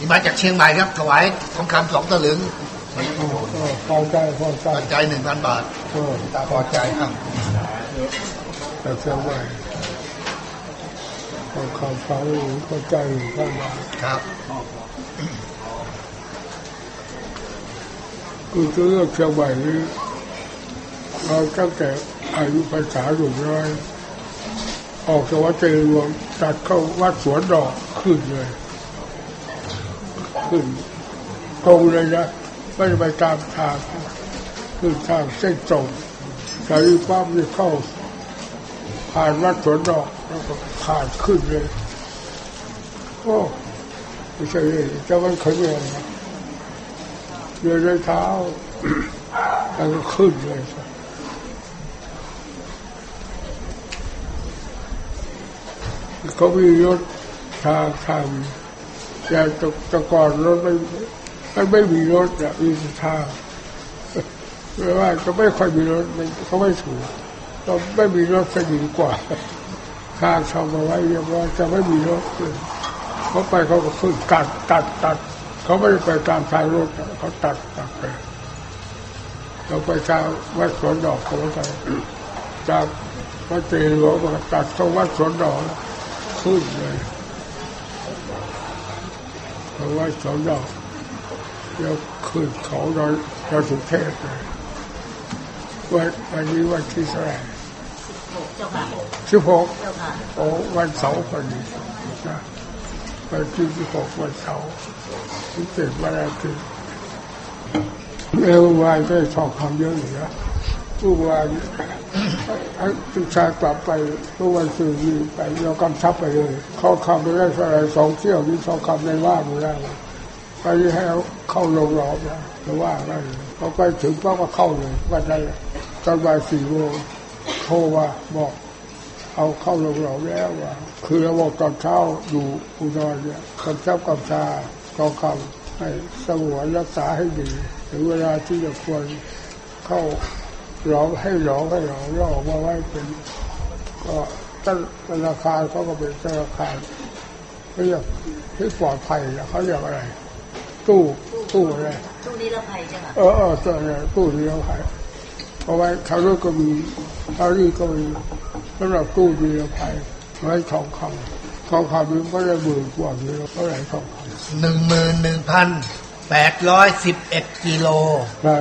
นี่มาจากเชียงใหม่ครับถวายทองคำสองตลึงพอใจพอใจปัจจัยหนึ่งพันบาทเออตาพอใจครับแต่เชียงใหม่พอข่าวฟังพอใจเข้ามาครับคือจะเลือกเชียงใหม่นี้เราตั้งแต่อายุภาษาหนุ่มน้อยออกจากวัดเจริญรวมตัดเข้าวัดสวนดอกขึ้นเลย ขึ้น ตรงเลยนะไม่ไปตามทางขึ้นทางเส้นตรงจารีปั๊บนี่เข้า ผ่านวัดสวนดอกแล้วก็ผ่านขึ้นเลยโอ้ไม่ใช่เลยจะมันเคยเรียนนะเดินด้วยเท้าแล้วก็ขึ้นเลยเขามีรถทางทาง แต่แต่ก่อนรถไม่ไม่ไม่มีรถอะมีแต่ทาเพราะว่าก็ไม่ค่อยมีรถเขาไม่ถูกเราไม่มีรถจะดีกว่าทางทำเอาไว้เรียบร้อยจะไม่มีรถเลยเขาไปเขาก็ขึ้นตัดตัดตัดเขาไม่ได้ไปตามทางรถเขาตัดตัดไปเราไปทางวัดสวนดอกเขาไปจากวัดเจริญหลวงก็ตัดเข้าวัดสวนดอกขึ้นเลย เข้าวัดสวนดอกแล้วขึ้นเขาเราเราสุเทพเลยวันวันนี้วันที่เท่าไหร่สิบหกโอ้วันเสาร์พอดีนะวันที่สิบหกวันเสาร์ที่เจ็ดวันอาทิตย์เมื่อวานก็ทองคำเยอะอยู่นะเมื่อวาน ให้ทุกชากลับไปเมื่อวันสื่อมีไปเรากำชับไปเลย เขาคำไปได้เท่าไรสองเที่ยวนี้ทองคำในว่าไม่ได้ไปให้เข้าโรงรอบนะแต่ว่าได้เลยเขาไปถึงก็เข้าเลยวันนั้นตอนบ่ายสี่โมงโทรมาบอก เอาเข้าโรงเราแล้วว่าคือเราบอกตอนเช้าอยู่อุดรเนี่ยกำชับกำชาต้องคำให้สงวนรักษาให้ดีถึงเวลาที่จะควรเข้า ร้องให้ร้องให้ร้องแล้วออกมาไว้เป็น ก็ตั้งธนาคารเขาก็เป็นธนาคารเขาเรียกที่ปลอดภัยนะเขาเรียกอะไร ตู้ตู้อะไรช่วงนี้ละภัยเจ้าค่ะเออเออตัวเนี่ยตู้นิรภัยเอาไว้ทางรถก็มีทางนี้ก็มีสำหรับตู้นิรภัยไว้ทองคำทองคำมันก็ได้หมื่นกว่านี้เท่าไหร่ทองคหนึ่งหมื่นหนึ่งพันแปดร้อยสิบเอ็ดกิโลำได้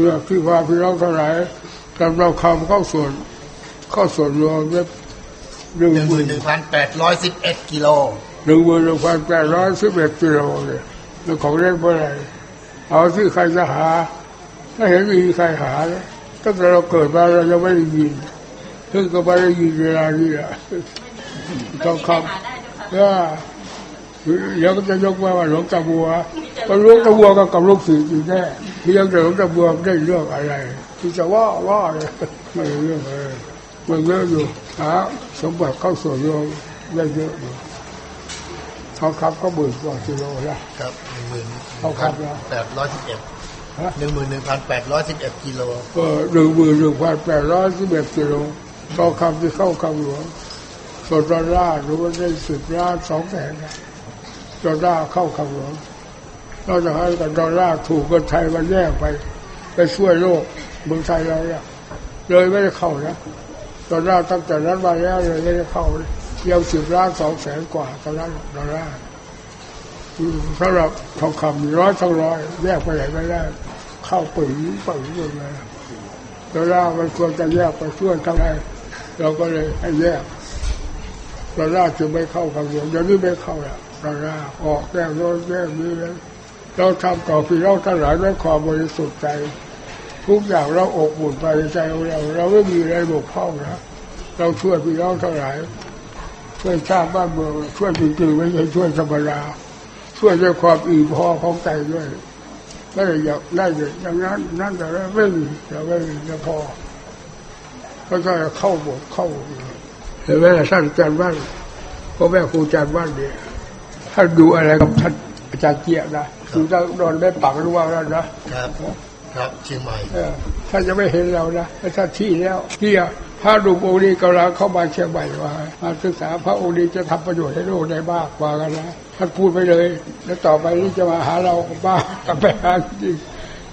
เพื่อที่ว่าพี่น้องเท่าไหร่กำลังคำเข้าส่วน เข้าส่วนรวมเนี่ยหนึ่งหนึ่งหหมื่มื่นนหนึ่งพันแปดร้อยสิบเอ็ดกิโลหนึ่งหมื่นหนึ่งพันแปดร้อยสิบเอ็ดกิโลเนี่ยเป็นของเล่นเมื่อไหร่เอาที่ใครจะหา ถ้าเห็นมีใครหาเนี่ยตั้งแต่เราเกิดมาเรายังไม่ได้ยินเพิ่งก็ไม่ได้ยินเวลานี้อะทองคหาได้เจ้าค่ะำก็เดี๋ยวก็จะยกว่าว่าหลวงตาบัว ก็หลวงตาบัวก็กับลูกศิษย์อยู่แน่ที่ยังแต่หลวงตาบัวไม่ได้เรื่องอะไร ที่จะว่าว่าเลยไม่ได้เรื่องอะไรมันเยอะอยู่หาสมบัติเข้าส่วนรวมได้เยอะอยู่ทองคำก็หมื่นกว่ากิโลนะครับหนึ่งหมื่นเอาครับแปดร้อยสิบเอ็ดฮะหนึ่งหมื่นหนึ่งพันแปดร้อยสิบเอ็ดกิโลเออหนึ่งหมื่นหนึ่งพันแปดร้อยสิบเอ็ดกิโลทองคำที่เข้าคำหลวงส่วนดอลลาร์หรือว่าได้สิบล้านสองแสนนะดอลลาร์เข้าคำหลวง นอกจากให้กับดอลลาร์ถูกคนไทยมันแยกไป ไปช่วยโลกเมืองไทยเราเนี่ยเลยไม่ได้เข้านะดอลลาร์ตั้งแต่นั้นมาแล้วเลยไม่ได้เข้าเลยยังสิบล้านสองแสนกว่าตอนนั้นดอลลาร์สำหรับทองคำร้อยทั้งร้อยแยกไปไหนไม่ได้ เข้าปุ๋ยปุ๋ยหมดเลยดอลลาร์มันควรจะแยกไปช่วยทั้งไงเราก็เลยให้แยกดอลลาร์จึงไม่เข้าคำหลวงเดี๋ยวนี้ไม่เข้าแล้วดอลลาร์ออกแยกโน้นแยกนี้เลย เราทำต่อพี่เราทั้งหลายด้วยความบริสุทธิ์ใจ ทุกอย่างเราอกอุ่นไปในใจของเรา เราไม่มีอะไรบกพร่องนะเราช่วยพี่น้องทั้งหลายช่วยชาติบ้านเมืองช่วยจริงๆไม่ใช่ช่วยธรรมดาช่วยด้วยความอิ่มพอของใจด้วยไม่ได้อยากได้เลยอย่างนั้นนั่นแต่ละไม่มีแต่ไม่มีจะพอก็จะเข้าบทเข้าเห็นไหมล่ะท่านอาจารย์ว่านพ่อแม่ครูอาจารย์ว่านเนี่ยท่านดูอะไรกับท่าน จารย์เกียรตินะคือจะนอนได้ปักรู้ว่าแล้วนะครับ ครับเชียงใหม่เออท่านจะไม่เห็นเรานะแต่ท่านที่แล้วที่พระดุองค์นี้กำลังเข้ามาเชียงใหม่ว่ามาศึกษาพระองค์นี้จะทำประโยชน์ให้โลกได้มากกว่ากันนะท่านพูดไปเลย แล้วต่อไปนี่จะมาหาเราก็บ้ากับไปหาจริง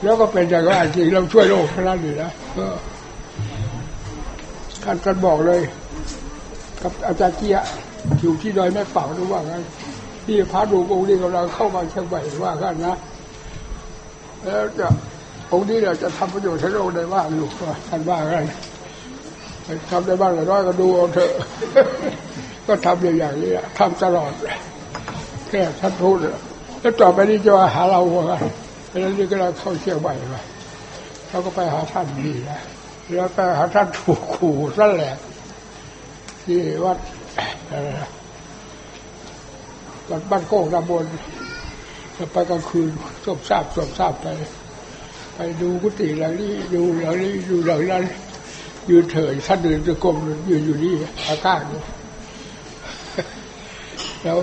แล้วก็เป็นอย่างนั้นจริงเราช่วยโลกขนาดนี้นะเออท่านท่านบอกเลย กับอาจารย์เกียะอยู่ที่ดอยแม่เป่าหรือว่างั้น ที่พระดูองค์นี้กำลังเข้ามาเชียงใหม่ว่ากันนะ แล้วจะองค์นี้เราจะทำประโยชน์ให้โลกได้บ้างอยู่ท่านว่ากันทำได้บ้างหรือน้อยก็ดูเอาเถอะ ก็ทำอย่างนี้อะทำตลอดแค่ท่านพูดอะแล้วต่อไปนี้จะมาหาเราว่ากันแล้วนี่ก็เราเข้าเชียงใหม่ไปเราก็ไปหาท่านดีนะแล้วไปหาท่านถูกขู่นั่นแหละที่วัดอะไรนะ วัดบ้านโก้งตำบลจะไปกลางคืนสวบทราบสวบทราบไป ไปดูกุฏิหลังนี้ดูหลังนี้ดูหลังนั้นยืนเถยท่านเดินจะกรมยืนอยู่นี่อากาศแล้ว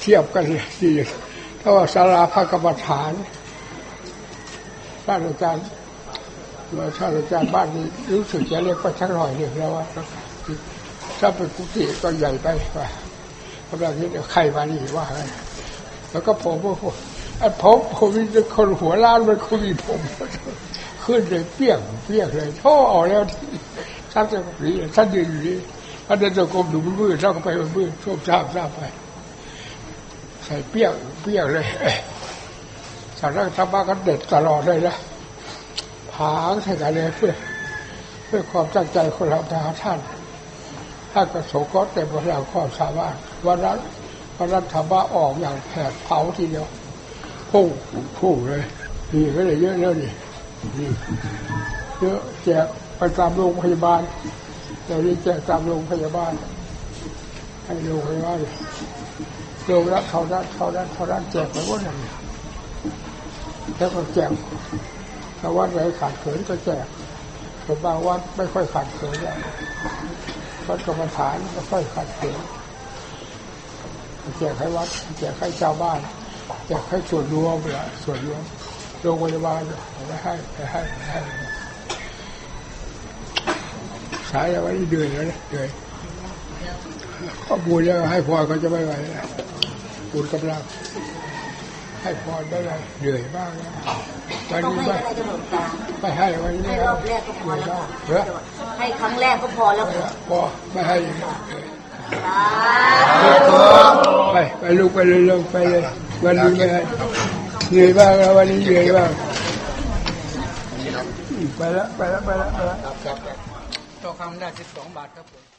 เทียบกันเลยดีถ้าว่าสาราพระกรรมฐานท่านอาจารย์ท่านอาจารย์บ้านนี้รู้สึกจะเล็กไปชักหน่อยหนึ่งแล้วว่าถ้าเป็นกุฏิก็ใหญ่ไปว่า กำลังนี้ใครมานี่ว่าไงแล้วก็ผมว่าผมผมมีคนหัวล้านมันคงมีผมขึ้นเลยเปี้ยงเปี้ยงเลยท่ออกแล้วที่ท่านจะนี่ท่านยืนอยู่นี่ท่านเดินตะกรมดูมืดๆท่านก็ไปมืดๆช่วงทราบทราบไป ใส่เปี้ยงเปี้ยงเลยสารธรรมะก็เด็ดตลอดเลยนะผางใส่กันเลยเพื่อเพื่อความตั้งใจคนเราไปหาท่าน ถ้ากระโสก็เต็มพลังความสามารถวันนั้นวันนั้นธรรมะออกอย่างแผดเผาทีเดียวพุ่งพุ่งเลยนี่ก็เลยเยอะแล้วนี่เยอะแจกไปตามโรงพยาบาลเดี๋ยวนี้แจกตามโรงพยาบาลให้โรงพยาบาลโรงละเท่านั้นเท่านั้นเท่านั้นแจกไปหมดเลยแล้วก็แจกถ้าวัดไหนขาดเขินก็แจกแต่บางวัดไม่ค่อยขาดเขินแล้ว วัดกรรมฐานก็ค่อยขัดเขินแจกให้วัดแจกให้ชาวบ้านแจกให้ส่วนรวมไปละส่วนรวมโรงพยาบาลไปให้ไปให้ไปให้สายเอาไว้เดือยแล้วนะเดือยก็บูญแล้วให้พรก็จะไม่ไหวแล้วบุญกำลัง ให้พรได้เลยเหนื่อยมากนะวันต้องนี้ให้ไม่อะไรจะหลวงตาไม่ให้วันนี้ให้ไม่รเอาอบแรกก็พอแล้วค่ะเหรอให้ครั้งแรกก็พอแล้วค่ะพอไม่ให้อีกสาไปไปลูกไปเลยลูกไปเลย วันนี้ไม่ให้เหนื่อยมากแล้ววันนี้เหนื่อยมากไปแล้วไปแล้วไปแล้วไปแล้ว ครับครับต่อคำได้สิบสองบาทครับผม